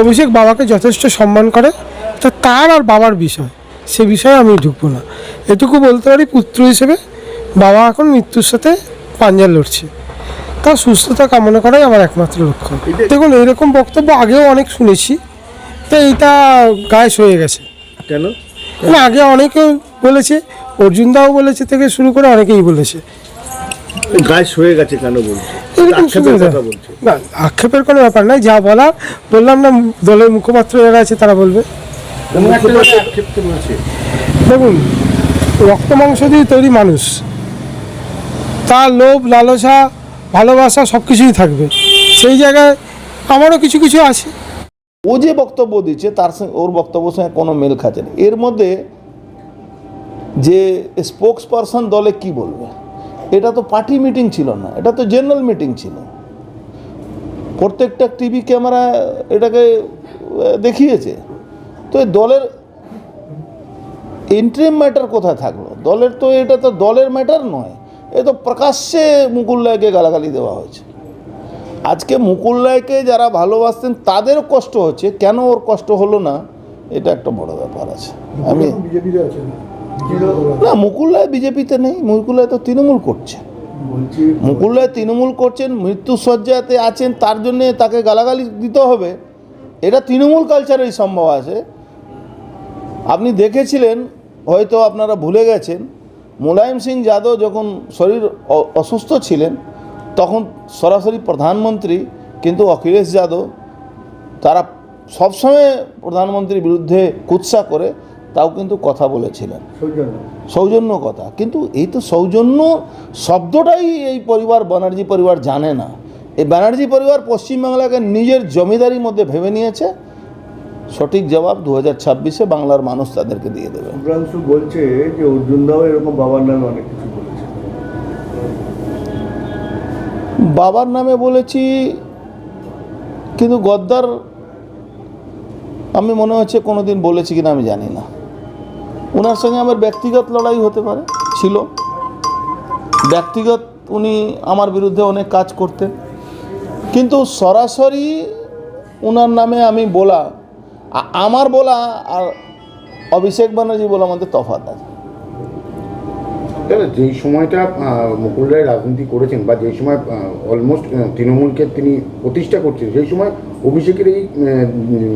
অভিষেক বাবাকে যথেষ্ট সম্মান করে তা তার আর বাবার বিষয় সে বিষয়ে আমি ঢুকবো না। এটুকু বলতে পারি পুত্র হিসেবে বাবা এখন মৃত্যুর সাথে পাঞ্জা লড়ছে। তার সুস্থতা কামনা করাই আমার একমাত্র লক্ষ্য। দেখুন এরকম বক্তব্য আগেও অনেক শুনেছি তো এইটা গায়ে হয়ে গেছে। কেন? না আগে অনেকে বলেছে অর্জুনদাও বলেছে থেকে শুরু করে অনেকেই বলেছে। গাছ হয়ে গেছে কেন বলছে? এরকম আক্ষেপের সুবিধা না আক্ষেপের কোনো ব্যাপার নাই যা বলার বললাম না দলের মুখপাত্র যারা আছে তারা বলবে। দেখুন রক্ত মাংস দিয়ে তৈরি মানুষ। তার লোভ লালসা ভালোবাসা সব কিছুই থাকবে। সেই জায়গায় আমারও কিছু কিছু আছে। ও যে বক্তব্য দিচ্ছে তার সঙ্গে ওর বক্তব্যের সঙ্গে কোনো মেল খাচ্ছে না। এর মধ্যে যে স্পোক্স পারসন দলে কি বলবে? এটা তো পার্টি মিটিং ছিল না, এটা তো জেনারেল মিটিং ছিল। প্রত্যেকটা টিভি ক্যামেরা এটাকে দেখিয়েছে। তো দলের ইন্টারিম ম্যাটার কোথায় থাকল? দলের তো এটা তো দলের ম্যাটার নয়, এ তো প্রকাশ্যে মুকুল রায়কে গালাগালি দেওয়া হয়েছে। আজকে মুকুল রায়কে যারা ভালোবাসতেন, তাদের কষ্ট হচ্ছে। কেন ওর কষ্ট হলো না? এটা একটা বড় ব্যাপার আছে। আমি না মুকুল রায় বিজেপিতে নেই মুকুল রায় তো তৃণমূল করছে। মুকুল রায় তৃণমূল করছেন মৃত্যুসজ্জাতে আছেন, তার জন্যে তাকে গালাগালি দিতে হবে। এটা তৃণমূল কালচারেই সম্ভব আছে। আপনি দেখেছিলেন, হয়তো আপনারা ভুলে গেছেন, মুলায়ম সিং যাদব যখন শরীর অসুস্থ ছিলেন, তখন সরাসরি প্রধানমন্ত্রী, কিন্তু অখিলেশ যাদব, তারা সবসময় প্রধানমন্ত্রীর বিরুদ্ধে কুৎসা করে তাও কিন্তু কথা বলেছিলেন। সৌজন্য। কথা। কিন্তু এই তো সৌজন্য শব্দটাই এই পরিবার ব্যানার্জি পরিবার জানে না। এই ব্যানার্জি পরিবার পশ্চিমবাংলাকে নিজের জমিদারির মধ্যে ভেবে নিয়েছে। সঠিক জবাব দু হাজার ছাব্বিশে বাংলার মানুষ তাদেরকে দিয়ে দেবে। বলছে যে অর্জুন দাও এরকম বাবার নামে অনেক কিছু বলেছে। বাবার নামে বলেছি কিন্তু গদ্দার আমি মনে হচ্ছে কোনোদিন বলেছি কিনা আমি জানি না। ওনার সঙ্গে আমার ব্যক্তিগত লড়াই হতে পারে, ছিল। ব্যক্তিগত উনি আমার বিরুদ্ধে অনেক কাজ করতেন। কিন্তু সরাসরি ওনার নামে আমি বলা আমার বলা আর অভিষেক ব্যানার্জি বলা আমাদের তফাৎ আছে। যেই সময়টা মুকুল রায় রাজনীতি করেছেন বা যেই সময় অলমোস্ট তৃণমূলকে তিনি প্রতিষ্ঠা করছেন, সেই সময় অভিষেকের এই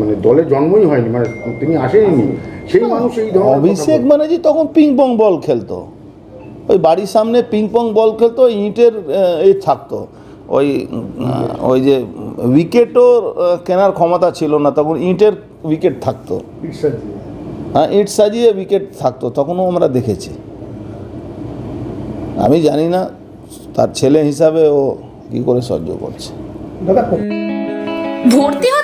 মানে দলে জন্মই হয়নি মানে তিনি আসেননি সেই মানুষ এই ধরনের অভিষেক। ব্যানার্জি তখন পিং পং বল খেলতো। ওই বাড়ির সামনে পিং পং বল খেলতো ইটের এই থাকতো ওই ওই যে উইকেটও কেনার ক্ষমতা ছিল না তখন ইঁটের উইকেট থাকতো। হ্যাঁ ইট সাজিয়ে উইকেট থাকতো তখনও আমরা দেখেছি। আমি জানি না তার ছেলে হিসাবে ও কী করে সহ্য করছে। ভর্তি হতে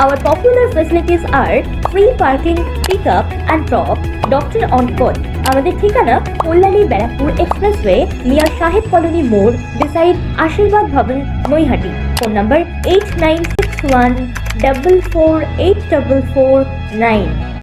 Our popular facilities are free parking, pick up and drop, doctor on call. আমাদের ঠিকানা Kalyani Barrackpore expressway near Saheb colony মোড় beside Ashirbad Bhavan Naihati phone number eight nine six one double four eight double four nine